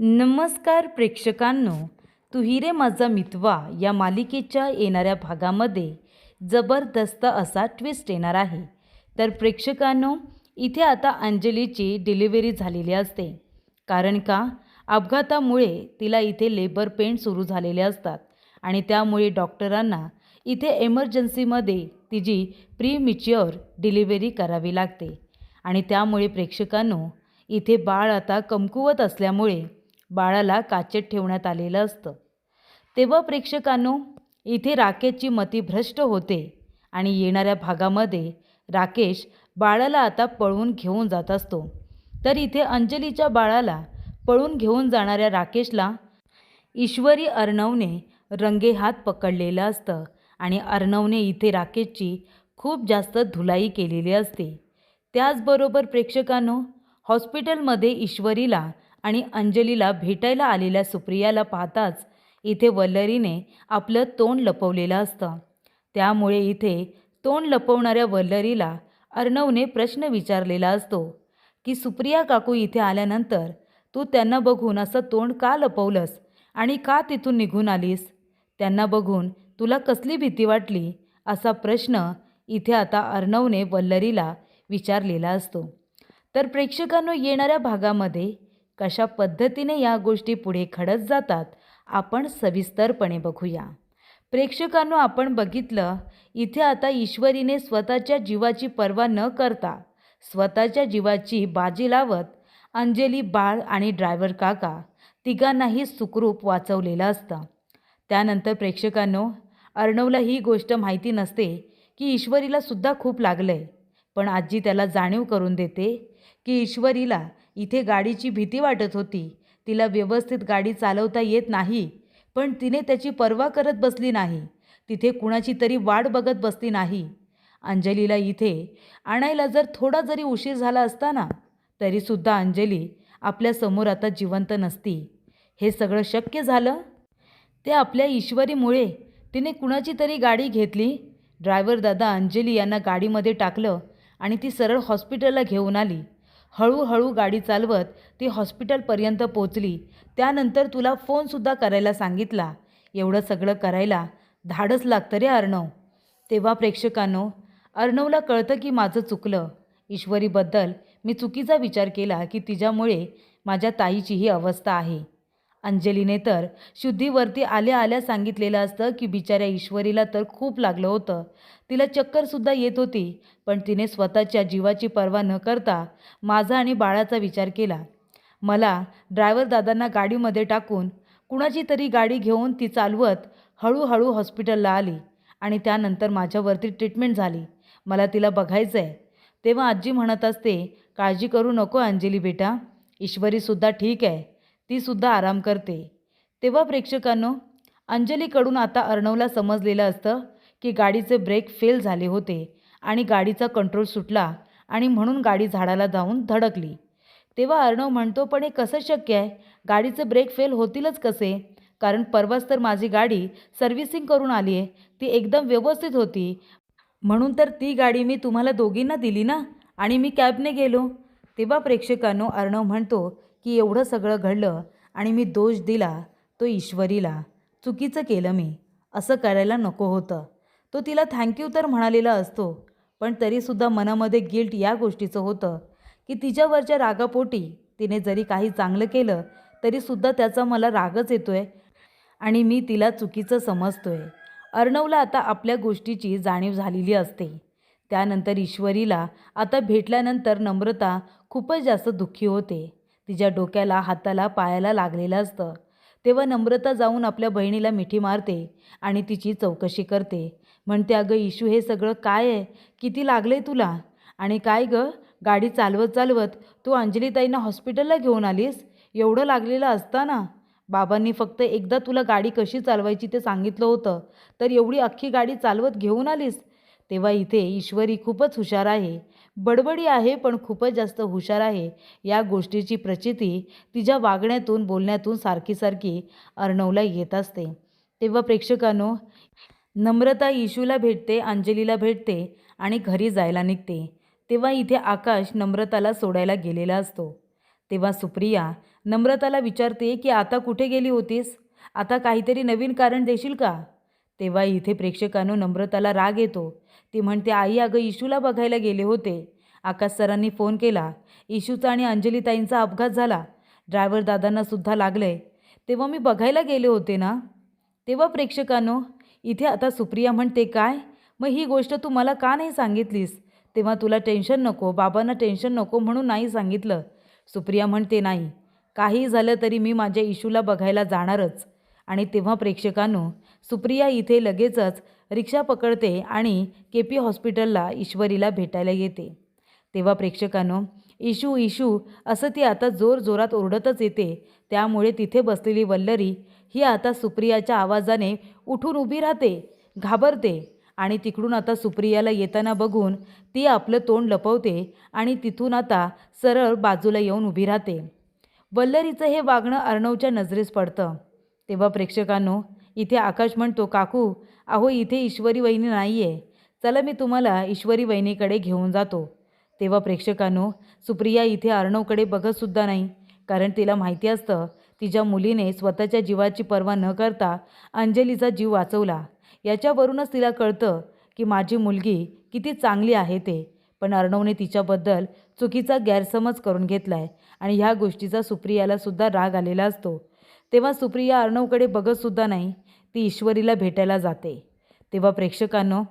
नमस्कार प्रेक्षकांनो तू हिरे माझा मितवा या मालिकेच्या येणाऱ्या भागामध्ये जबरदस्त असा ट्विस्ट येणार आहे. तर प्रेक्षकांनो इथे आता अंजलीची डिलिव्हरी झालेली असते. कारण का? अपघातामुळे तिला इथे लेबर पेन सुरू झालेले असतात. आणि त्यामुळे डॉक्टरांना इथे एमर्जन्सीमध्ये तिची प्रीमिच्युअर डिलिव्हरी करावी लागते. आणि त्यामुळे प्रेक्षकांनो इथे बाळ आता कमकुवत असल्यामुळे बाळाला काचेत ठेवण्यात आलेलं असतं. तेव्हा प्रेक्षकांनो इथे राकेशची मती भ्रष्ट होते आणि येणाऱ्या भागामध्ये राकेश बाळाला आता पळवून घेऊन जात असतो. तर इथे अंजलीच्या बाळाला पळून घेऊन जाणाऱ्या राकेशला ईश्वरी अर्णवने रंगेहात पकडलेलं असतं आणि अर्णवने इथे राकेशची खूप जास्त धुलाई केलेली असते. त्याचबरोबर प्रेक्षकांनो हॉस्पिटलमध्ये ईश्वरीला आणि अंजलीला भेटायला आलेल्या सुप्रियाला पाहताच इथे वल्लरीने आपलं तोंड लपवलेलं असतं. त्यामुळे इथे तोंड लपवणाऱ्या वल्लरीला अर्णवने प्रश्न विचारलेला असतो की सुप्रिया काकू इथे आल्यानंतर तू त्यांना बघून असं तोंड का लपवलंस आणि का तिथून निघून आलीस? त्यांना बघून तुला कसली भीती वाटली? असा प्रश्न इथे आता अर्णवने वल्लरीला विचारलेला असतो. तर प्रेक्षकांनो येणाऱ्या भागामध्ये कशा पद्धतीने या गोष्टी पुढे खडत जातात आपण सविस्तरपणे बघूया. प्रेक्षकांनो आपण बघितलं इथे आता ईश्वरीने स्वतःच्या जीवाची पर्वा न करता स्वतःच्या जीवाची बाजी लावत अंजली बाळ आणि ड्रायव्हर काका तिघांनाही सुखरूप वाचवलेलं असतं. त्यानंतर प्रेक्षकांनो अर्णवला ही गोष्ट माहिती नसते की ईश्वरीला सुद्धा खूप लागलं आहे पण आजी त्याला जाणीव करून देते की ईश्वरीला इथे गाडीची भीती वाटत होती. तिला व्यवस्थित गाडी चालवता येत नाही पण तिने त्याची पर्वा करत बसली नाही. तिथे कुणाची तरी वाट बघत बसली नाही. अंजलीला इथे आणायला जर थोडा जरी उशीर झाला असता ना तरीसुद्धा अंजली आपल्यासमोर आता जिवंत नसती. हे सगळं शक्य झालं? ते आपल्या ईश्वरीमुळे तिने कुणाची तरी गाडी घेतली? ड्रायव्हर दादा अंजली यांना गाडीमध्ये टाकलं आणि ती सरळ हॉस्पिटलला घेऊन आली. हळूहळू गाडी चालवत ती हॉस्पिटलपर्यंत पोचली त्यानंतर तुला फोनसुद्धा करायला सांगितला. एवढं सगळं करायला धाडस लागतं रे अर्णव. तेव्हा प्रेक्षकांनो अर्णवला कळतं की माझं चुकलं. ईश्वरीबद्दल मी चुकीचा विचार केला की तिच्यामुळे माझ्या ताईची ही अवस्था आहे. अंजलीने तर शुद्धीवरती आल्या आल्या सांगितलेलं असतं की बिचाऱ्या ईश्वरीला तर खूप लागलं होतं. तिला चक्करसुद्धा येत होती पण तिने स्वतःच्या जीवाची पर्वा न करता माझा आणि बाळाचा विचार केला. मला ड्रायव्हर दादांना गाडीमध्ये टाकून कुणाची तरी गाडी घेऊन ती चालवत हळूहळू हॉस्पिटलला आली आणि त्यानंतर माझ्यावरती ट्रीटमेंट झाली. मला तिला बघायचं आहे तेव्हा आजी म्हणत असते काळजी करू नको अंजली बेटा ईश्वरीसुद्धा ठीक आहे. तीसुद्धा आराम करते. तेव्हा प्रेक्षकांनो अंजलीकडून आता अर्णवला समजलेलं असतं की गाडीचे ब्रेक फेल झाले होते आणि गाडीचा कंट्रोल सुटला आणि म्हणून गाडी झाडाला जाऊन धडकली. तेव्हा अर्णव म्हणतो पण हे कसं शक्य आहे? गाडीचे ब्रेक फेल होतीलच कसे? कारण परवाच तर माझी गाडी सर्व्हिसिंग करून आली आहे. ती एकदम व्यवस्थित होती. म्हणून तर ती गाडी मी तुम्हाला दोघींना दिली ना? आणि मी कॅबने गेलो. तेव्हा प्रेक्षकांनो अर्णव म्हणतो की एवढं सगळं घडलं आणि मी दोष दिला तो ईश्वरीला. चुकीचं केलं मी. असं करायला नको होतं. तो तिला थँक्यू तर म्हणालेला असतो पण तरीसुद्धा मनामध्ये गिल्ट या गोष्टीचं होतं की तिच्यावरच्या रागापोटी तिने जरी काही चांगलं केलं तरीसुद्धा त्याचा मला रागच येतो आहे आणि मी तिला चुकीचं समजतो आहे अर्णवला आता आपल्या गोष्टीची जाणीव झालेली असते. त्यानंतर ईश्वरीला आता भेटल्यानंतर नम्रता खूपच जास्त दुःखी होते. तिच्या डोक्याला हाताला पायाला लागलेलं असतं. तेव्हा नम्रता जाऊन आपल्या बहिणीला मिठी मारते आणि तिची चौकशी करते. म्हणते अगं इशू हे सगळं काय आहे? किती लागलं आहे तुला? आणि काय गं? गाडी चालवत चालवत तू अंजलीताईंना हॉस्पिटलला घेऊन आलीस? एवढं लागलेलं असताना? बाबांनी फक्त एकदा तुला गाडी कशी चालवायची ते सांगितलं होतं. तर एवढी अख्खी गाडी चालवत घेऊन आलीस? तेव्हा इथे ईश्वरी खूपच हुशार आहे. बडबडी आहे पण खूपच जास्त हुशार आहे. या गोष्टीची प्रचिती तिच्या वागण्यातून बोलण्यातून सारखी सारखी अर्णवला येत असते. तेव्हा प्रेक्षकांनो नम्रता इशूला भेटते अंजलीला भेटते आणि घरी जायला निघते. तेव्हा इथे आकाश नम्रताला सोडायला गेलेला असतो. तेव्हा सुप्रिया नम्रताला विचारते की आता कुठे गेली होतीस? आता काहीतरी नवीन कारण देशील का? तेव्हा इथे प्रेक्षकांनो नम्रताला राग येतो. ती म्हणते आई अगं इशूला बघायला गेले होते. आकाश सरांनी फोन केला. इशूचा आणि अंजलीताईंचा अपघात झाला. ड्रायव्हर दादांना सुद्धा लागलंय तेव्हा मी बघायला गेले होते ना? तेव्हा प्रेक्षकांनो इथे आता सुप्रिया म्हणते काय? मग ही गोष्ट तू मला का नाही सांगितलीस? तेव्हा तुला टेन्शन नको बाबांना टेन्शन नको म्हणून नाही सांगितलं. सुप्रिया म्हणते नाही. काही झालं तरी मी माझ्या इशूला बघायला जाणारच. आणि तेव्हा प्रेक्षकांनो सुप्रिया इथे लगेचच रिक्षा पकडते आणि के पी हॉस्पिटलला ईश्वरीला भेटायला येते. तेव्हा प्रेक्षकांनो इशू इशू असं ती आता जोर जोरात ओरडतच येते. त्यामुळे तिथे बसलेली वल्लरी ही आता सुप्रियाच्या आवाजाने उठून उभी राहते घाबरते आणि तिकडून आता सुप्रियाला येताना बघून ती आपलं तोंड लपवते आणि तिथून आता सरळ बाजूला येऊन उभी राहते. वल्लरीचं हे वागणं अर्णवच्या नजरेस पडतं. तेव्हा प्रेक्षकांनो इथे आकाश म्हणतो काकू अहो इथे ईश्वरी वहिनी नाही आहे चला मी तुम्हाला ईश्वरी वहिनीकडे घेऊन जातो. तेव्हा प्रेक्षकांनो सुप्रिया इथे अर्णवकडे बघतसुद्धा नाही कारण तिला माहिती असतं तिच्या मुलीने स्वतःच्या जीवाची पर्वा न करता अंजलीचा जीव वाचवला. याच्यावरूनच तिला कळतं की माझी मुलगी किती चांगली आहे ते पण अर्णवने तिच्याबद्दल चुकीचा गैरसमज करून घेतला आहे आणि ह्या गोष्टीचा सुप्रियाला सुद्धा राग आलेला असतो. तेव्हा सुप्रिया अर्णवकडे बघतसुद्धा नाही ती ईश्वरीला भेटायला जाते. तेव्हा प्रेक्षकांनो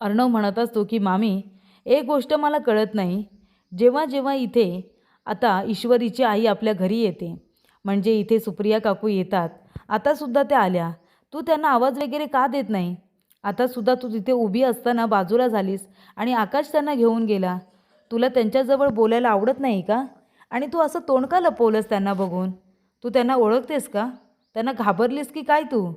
अर्णव म्हणत असतो की मामी एक गोष्ट मला कळत नाही. जेव्हा जेव्हा इथे आता ईश्वरीची आई आपल्या घरी येते म्हणजे इथे सुप्रिया काकू येतात आतासुद्धा त्या आल्या. तू त्यांना आवाज वगैरे का देत नाही? आतासुद्धा तू तिथे उभी असताना बाजूला झालीस आणि आकाश त्यांना घेऊन गेला. तुला त्यांच्याजवळ बोलायला आवडत नाही का? आणि तू असं तोंड का लपवलंस त्यांना बघून? तू त्यांना ओळखतेस का? त्यांना घाबरलीस की काय तू?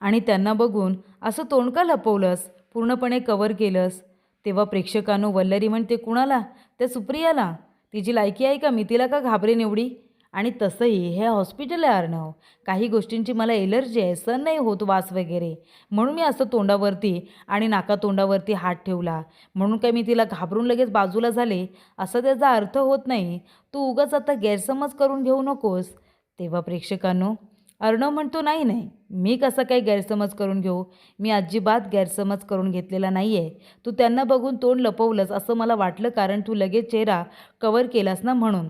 आणि त्यांना बघून असं तोंड का लपवलंस? पूर्णपणे कवर केलंस? तेव्हा प्रेक्षकांनो वल्लरी म्हणते कुणाला? त्या सुप्रियाला? तिची लायकी आहे का? मी तिला का घाबरेन एवढी? आणि तसंही हे हॉस्पिटल आहे अर्णव. काही गोष्टींची मला एलर्जी आहे. सण नाही होत वास वगैरे. म्हणून मी असं तोंडावरती आणि नाका तोंडावरती हात ठेवला. म्हणून काय मी तिला घाबरून लगेच बाजूला झाले? असा त्याचा अर्थ होत नाही. तू उगाच आता गैरसमज करून घेऊ नकोस. तेव्हा प्रेक्षकांनो अर्णव म्हणतो नाही नाही मी कसं काही गैरसमज करून घेऊ? मी अजिबात गैरसमज करून घेतलेला नाही आहे तू त्यांना बघून तोंड लपवलंस असं मला वाटलं कारण तू लगेच चेहरा कवर केलास ना म्हणून.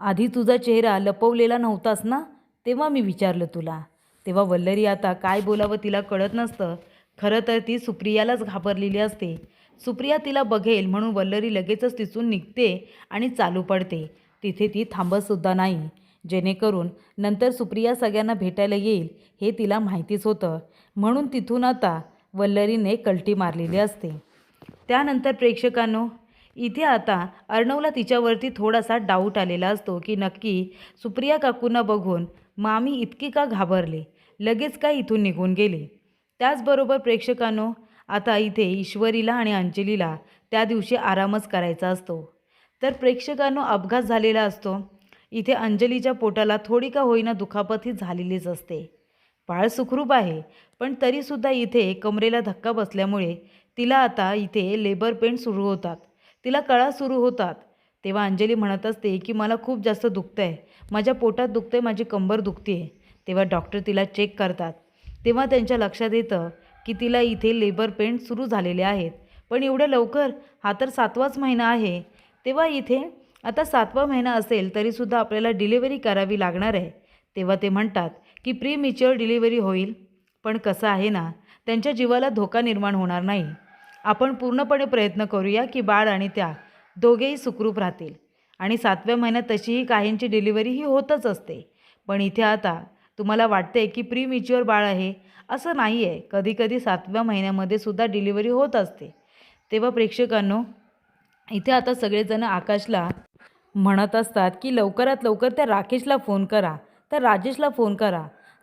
आधी तुझा चेहरा लपवलेला नव्हतास ना? तेव्हा मी विचारलं तुला. तेव्हा वल्लरी आता काय बोलावं तिला कळत नसतं. खरं तर ती सुप्रियालाच घाबरलेली असते. सुप्रिया तिला बघेल म्हणून वल्लरी लगेचच तिथून निघते आणि चालू पडते. तिथे ती थांबतसुद्धा नाही. जेणेकरून नंतर सुप्रिया सगळ्यांना भेटायला येईल हे तिला माहितीच होतं. म्हणून तिथून आता वल्लरीने कलटी मारलेली असते. त्यानंतर प्रेक्षकांनो इथे आता अर्णवला तिच्यावरती थोडासा डाऊट आलेला असतो की नक्की सुप्रिया काकूंना बघून मामी इतकी का घाबरले? लगेच का इथून निघून गेले? त्याचबरोबर प्रेक्षकांनो आता इथे ईश्वरीला आणि अंजलीला त्या दिवशी आरामच करायचा असतो. तर प्रेक्षकांनो अपघात झालेला असतो. इथे अंजलीच्या पोटाला थोडी का होईना दुखापत ही झालेलीच असते. बाळ सुखरूप आहे पण तरीसुद्धा इथे कमरेला धक्का बसल्यामुळे तिला आता इथे लेबर पेन सुरू होतात. तिला कळा सुरू होतात. तेव्हा अंजली म्हणत असते की मला खूप जास्त दुखतं आहे माझ्या पोटात दुखतं आहे माझी कंबर दुखते आहे तेव्हा डॉक्टर तिला चेक करतात. तेव्हा त्यांच्या लक्षात येतं की तिला इथे लेबर पेन सुरू झालेले आहेत. पण एवढ्या लवकर? हा तर सातवाच महिना आहे. तेव्हा इथे आता सातवा महिना असेल तरीसुद्धा आपल्याला डिलिव्हरी करावी लागणार आहे. तेव्हा ते म्हणतात की प्री मिच्युअर डिलिव्हरी होईल पण कसं आहे ना त्यांच्या जीवाला धोका निर्माण होणार नाही. आपण पूर्णपणे प्रयत्न करूया की बाळ आणि त्या दोघेही सुखरूप राहतील. आणि सातव्या महिन्यात तशीही काहींची डिलिव्हरी ही होतच असते. पण इथे आता तुम्हाला वाटते की प्री मिच्युअर बाळ आहे. असं नाही आहे कधीकधी सातव्या महिन्यामध्ये सुद्धा डिलिव्हरी होत असते. तेव्हा प्रेक्षकांनो इथे आता सगळेजण आकाशला म्हणत असतात की लवकरात लवकर त्या राकेशला फोन करा त्या राजेशला फोन करा.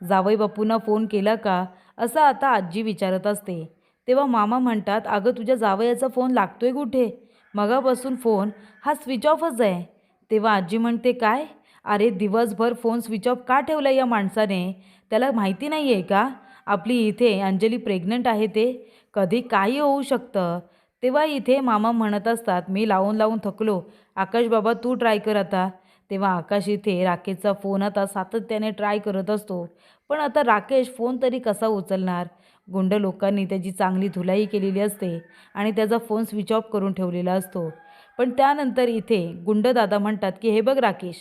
जावई बापूंना फोन केला का? असं आता आजी विचारत असते. तेव्हा मामा म्हणतात अगं तुझ्या जावयाचा फोन लागतोय कुठे? मगापासून फोन हा स्विच ऑफच आहे. तेव्हा आजी म्हणते काय? अरे दिवसभर फोन स्विच ऑफ का ठेवला या माणसाने? त्याला माहिती नाही आहे का? आपली इथे अंजली प्रेग्नंट आहे ते. कधी काही होऊ शकतं. तेव्हा इथे मामा म्हणत असतात मी लावून लावून थकलो. आकाश बाबा तू ट्राय कर आता. तेव्हा आकाश इथे राकेशचा फोन आता सातत्याने ट्राय करत असतो. पण आता राकेश फोन तरी कसा उचलणार? गुंड लोकांनी त्याची चांगली धुलाई केलेली असते आणि त्याचा फोन स्विच ऑफ करून ठेवलेला असतो. पण त्यानंतर इथे गुंड दादा म्हणतात की हे बघ राकेश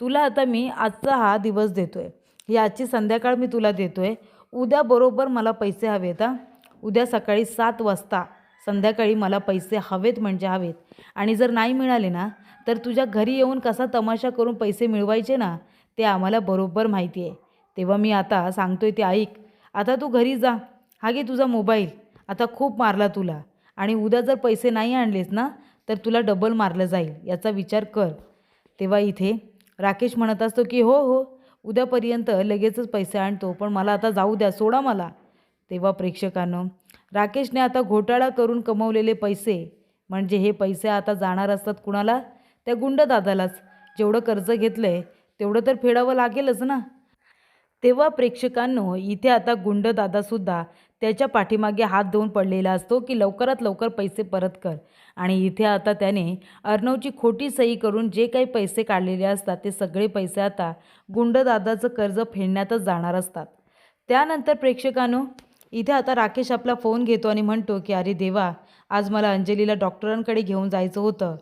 तुला आता मी आजचा हा दिवस देतोय. ही आजची संध्याकाळ मी तुला देतो आहे उद्या बरोबर मला पैसे हवेत हां. उद्या सकाळी सात वाजता संध्याकाळी मला पैसे हवेत म्हणजे हवेत. आणि जर नाही मिळाले ना तर तुझ्या घरी येऊन कसा तमाशा करून पैसे मिळवायचे ना ते आम्हाला बरोबर माहिती आहे. तेव्हा मी आता सांगतोय ते ऐक. आता तू घरी जा. हा घे तुझा मोबाईल. आता खूप मारला तुला. आणि उद्या जर पैसे नाही आणलेस ना तर तुला डबल मारलं जाईल. याचा विचार कर. तेव्हा इथे राकेश म्हणत असतो की हो हो. उद्यापर्यंत लगेचच पैसे आणतो पण मला आता जाऊ द्या. सोडा मला. तेव्हा प्रेक्षकांनो राकेशने आता घोटाळा करून कमवलेले पैसे म्हणजे हे पैसे आता जाणार असतात कुणाला? त्या गुंड दादालाच जेवढं कर्ज घेतलं आहे तेवढं तर फेडावं लागेलच ना? तेव्हा प्रेक्षकांनो इथे आता गुंड दादासुद्धा त्याच्या पाठीमागे हात धुवून पडलेला असतो की लवकरात लवकर पैसे परत कर. आणि इथे आता त्याने अर्णवची खोटी सही करून जे काही पैसे काढलेले असतात ते सगळे पैसे आता गुंडदादाचं कर्ज फेडण्यातच जाणार असतात. त्यानंतर प्रेक्षकांनो इथे आता राकेश आपला फोन घेतो आणि म्हणतो की अरे देवा आज मला अंजलीला डॉक्टरांकडे घेऊन जायचं होतं.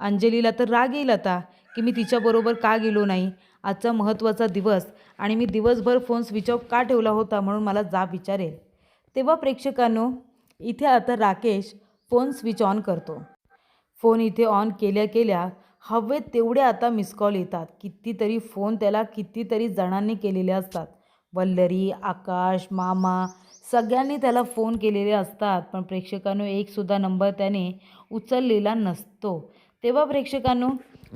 अंजलीला तर राग येईल आता की मी तिच्याबरोबर का गेलो नाही? आजचा महत्त्वाचा दिवस आणि मी दिवसभर फोन स्विच ऑफ का ठेवला होता म्हणून मला जाब विचारेल. तेव्हा प्रेक्षकांनो इथे आता राकेश फोन स्विच ऑन करतो. फोन इथे ऑन केल्या केल्या हवेत तेवढे आता मिस कॉल येतात. कितीतरी फोन त्याला कितीतरी जणांनी केलेले असतात. वल्लरी आकाश मामा सगळ्यांनी त्याला फोन केलेले असतात पण प्रेक्षकांनो एकसुद्धा नंबर त्याने उचललेला नसतो. तेव्हा प्रेक्षकांनो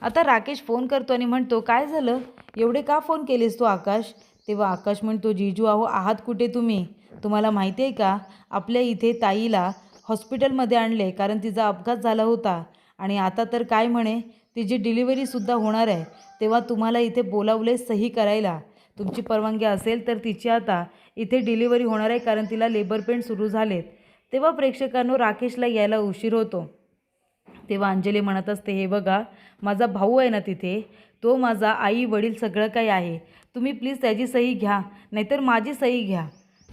आता राकेश फोन करतो आणि म्हणतो काय झालं? एवढे का फोन केलेस तू आकाश? तेव्हा आकाश म्हणतो जिजू आहो आहात कुठे तुम्ही? तुम्हाला माहिती आहे का? आपल्या इथे ताईला हॉस्पिटलमध्ये आणले कारण तिचा अपघात झाला होता. आणि आता तर काय म्हणे? तिची डिलिव्हरीसुद्धा होणार आहे. तेव्हा तुम्हाला इथे बोलावले सही करायला. तुमची परवानगी असेल तर तिची आता इथे डिलिव्हरी होणार आहे कारण तिला लेबर पेन सुरू झालेत. तेव्हा प्रेक्षकांनो राकेशला यायला उशीर होतो. तेव्हा अंजली म्हणत असते हे बघा माझा भाऊ आहे ना तिथे. तो माझा आई वडील सगळं काही आहे. तुम्ही प्लीज त्याची सही घ्या नाहीतर माझी सही घ्या.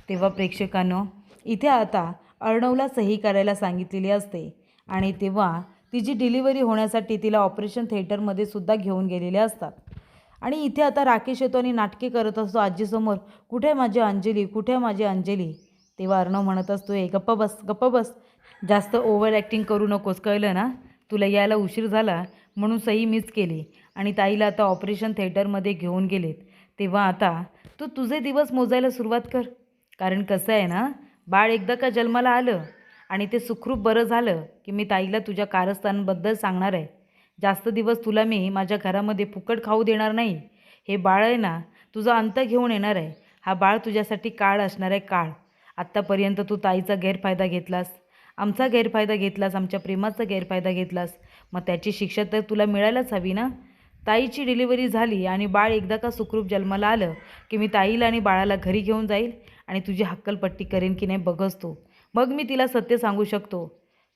तेव्हा प्रेक्षकांनो इथे आता अर्णवला सही करायला सांगितलेली असते आणि तेव्हा तिची डिलिव्हरी होण्यासाठी तिला ऑपरेशन थिएटरमध्ये सुद्धा घेऊन गेलेले असतात. आणि इथे आता राकेश येतो आणि नाटके करत असतो आजीसमोर. कुठे आहे माझी अंजली? कुठे आहे माझी अंजली? तेव्हा अर्णव म्हणत असतो ए गप्पा बस गप्पा बस. जास्त ओव्हर ॲक्टिंग करू नकोस कळलं ना? तुला यायला उशीर झाला म्हणून सही मिस केली. आणि ताईला आता ऑपरेशन थिएटरमध्ये घेऊन गेलेत. तेव्हा आता तू तुझे दिवस मोजायला सुरुवात कर. कारण कसं आहे ना बाळ एकदा का जन्माला आलं आणि ते सुखरूप बरं झालं की मी ताईला तुझ्या कारस्थानबद्दल सांगणार आहे. जास्त दिवस तुला मी माझ्या घरामध्ये फुकट खाऊ देणार नाही. हे बाळ आहे ना तुझा अंत घेऊन येणार आहे. हा बाळ तुझ्यासाठी काळ असणार आहे काळ. आत्तापर्यंत तू ताईचा गैरफायदा घेतलास. आमचा गैरफायदा घेतलास आमच्या प्रेमाचा गैरफायदा घेतलास. मग त्याची शिक्षा तर तुला मिळायलाच हवी ना? ताईची डिलिव्हरी झाली आणि बाळ एकदा का सुखरूप जन्माला आलं की मी ताईला आणि बाळाला घरी घेऊन जाईल आणि तुझी हक्कलपट्टी करेन की नाही बघच तू. मग मी तिला सत्य सांगू शकतो.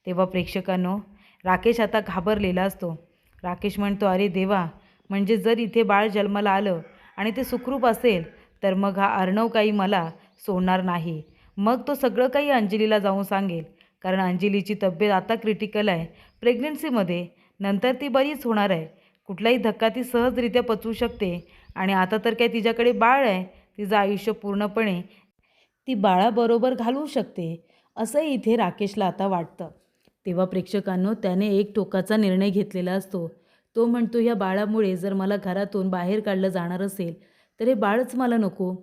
तेव्हा प्रेक्षकांनो राकेश आता घाबरलेला असतो. राकेश म्हणतो अरे देवा म्हणजे जर इथे बाळ जन्माला आलं आणि ते सुखरूप असेल तर मग हा अर्णव काही मला सोडणार नाही. मग तो सगळं काही अंजलीला जाऊन सांगेल. कारण अंजलीची तब्येत आता क्रिटिकल आहे. प्रेग्नन्सीमध्ये नंतर ती बरीच होणार आहे. कुठलाही धक्का ती सहजरित्या पचवू शकते. आणि आता तर काय तिच्याकडे बाळ आहे. तिचं आयुष्य पूर्णपणे ती बाळाबरोबर घालवू शकते असं इथे राकेशला आता वाटतं. तेव्हा प्रेक्षकांनो त्याने एक टोकाचा निर्णय घेतलेला असतो. तो म्हणतो ह्या बाळामुळे जर मला घरातून बाहेर काढलं जाणार असेल तर हे बाळच मला नको.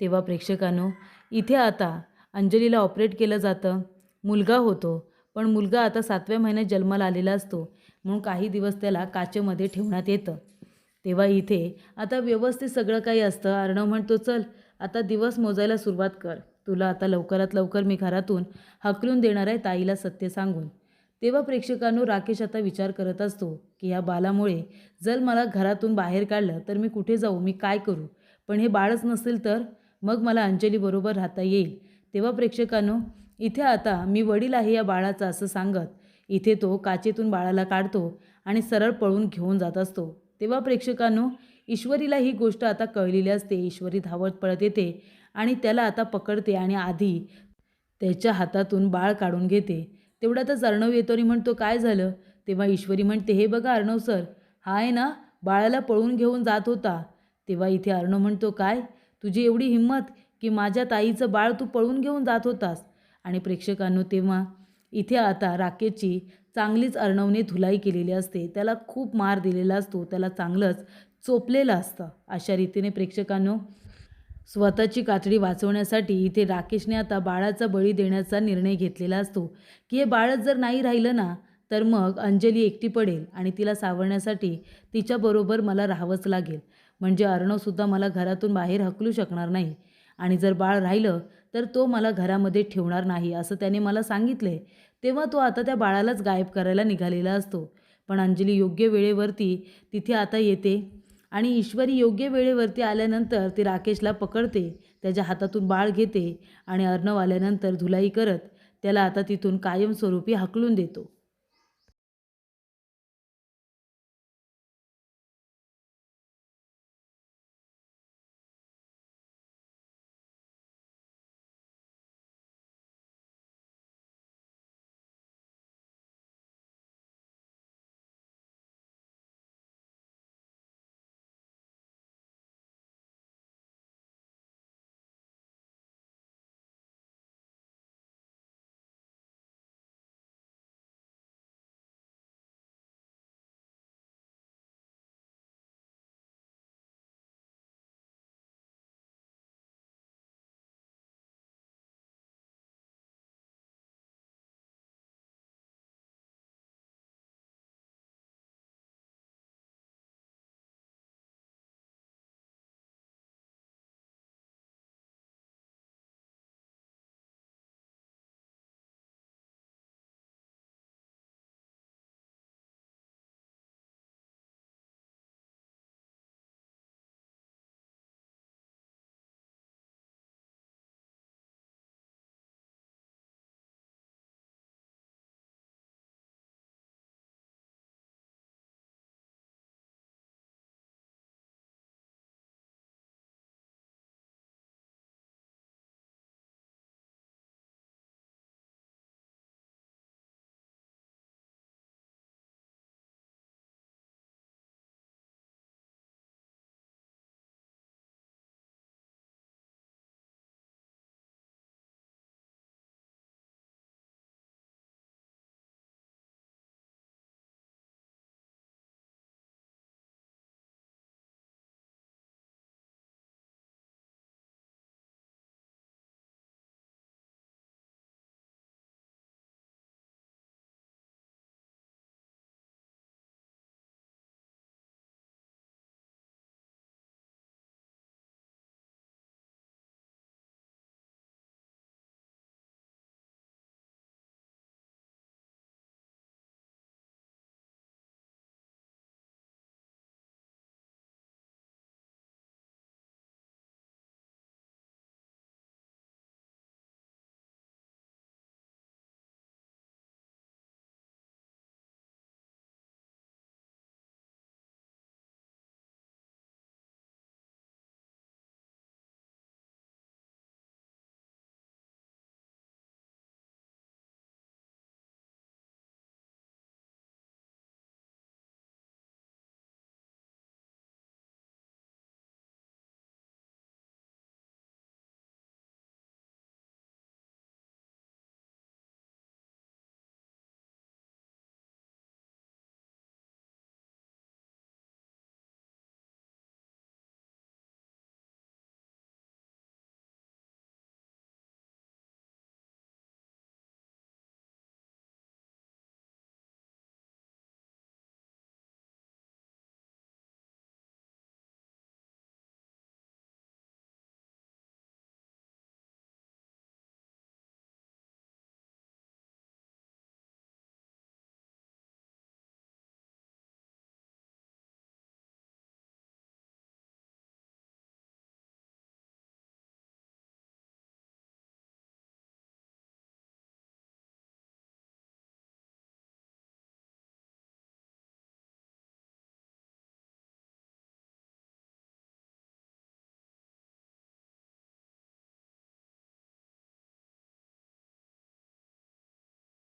तेव्हा प्रेक्षकांनो इथे आता अंजलीला ऑपरेट केलं जातं. मुलगा होतो पण मुलगा आता सातव्या महिन्यात जन्माला आलेला असतो म्हणून काही दिवस त्याला काचेमध्ये ठेवण्यात येतं. तेव्हा इथे आता व्यवस्थित सगळं काही असतं. अर्णव म्हणतो चल आता दिवस मोजायला सुरुवात कर. तुला आता लवकरात लवकर मी घरातून हकलून देणार आहे ताईला सत्य सांगून. तेव्हा प्रेक्षकांनो राकेश आता विचार करत असतो की या बालामुळे जर मला घरातून बाहेर काढलं तर मी कुठे जाऊ मी काय करू? पण हे बाळच नसेल तर मग मला अंजलीबरोबर राहता येईल. तेव्हा प्रेक्षकांनो इथे आता मी वडील आहे या बाळाचा असं सांगत इथे तो काचेतून बाळाला काढतो आणि सरळ पळून घेऊन जात असतो. तेव्हा प्रेक्षकांनो ईश्वरीला ही गोष्ट आता कळलेली असते. ईश्वरी धावत पळत येते आणि त्याला आता पकडते आणि आधी त्याच्या हातातून बाळ काढून घेते. तेवढ्यातच अर्णव येतो आणि म्हणतो काय झालं? तेव्हा ईश्वरी म्हणते हे बघा अर्णव सर हा आहे ना बाळाला पळून घेऊन जात होता. तेव्हा इथे अर्णव म्हणतो काय? तुझी एवढी हिंमत की माझ्या ताईचं बाळ तू पळून घेऊन जात होतास. आणि प्रेक्षकांनो तेव्हा इथे आता राकेशची चांगलीच अर्णवने धुलाई केलेली असते. त्याला खूप मार दिलेला असतो. त्याला चांगलंच चोपलेलं असतं. अशा रीतीने प्रेक्षकांनो स्वतःची कातडी वाचवण्यासाठी इथे राकेशने आता बाळाचा बळी देण्याचा निर्णय घेतलेला असतो. की हे बाळच जर नाही राहिलं ना तर मग अंजली एकटी पडेल आणि तिला सावरण्यासाठी तिच्याबरोबर मला राहावंच लागेल. म्हणजे अर्णवसुद्धा मला घरातून बाहेर हकलू शकणार नाही. आणि जर बाळ राहिलं तर तो मला घरामध्ये ठेवणार नाही असं त्याने मला सांगितले. तेव्हा तो आता त्या बाळालाच गायब करायला निघालेला असतो. पण अंजली योग्य वेळेवरती तिथे आता येते. आणि ईश्वरी योग्य वेळेवरती आल्यानंतर ती राकेशला पकडते त्याच्या हातातून बाळ घेते आणि अर्णव आल्यानंतर धुलाई करत त्याला आता तिथून कायमस्वरूपी हाकलून देतो.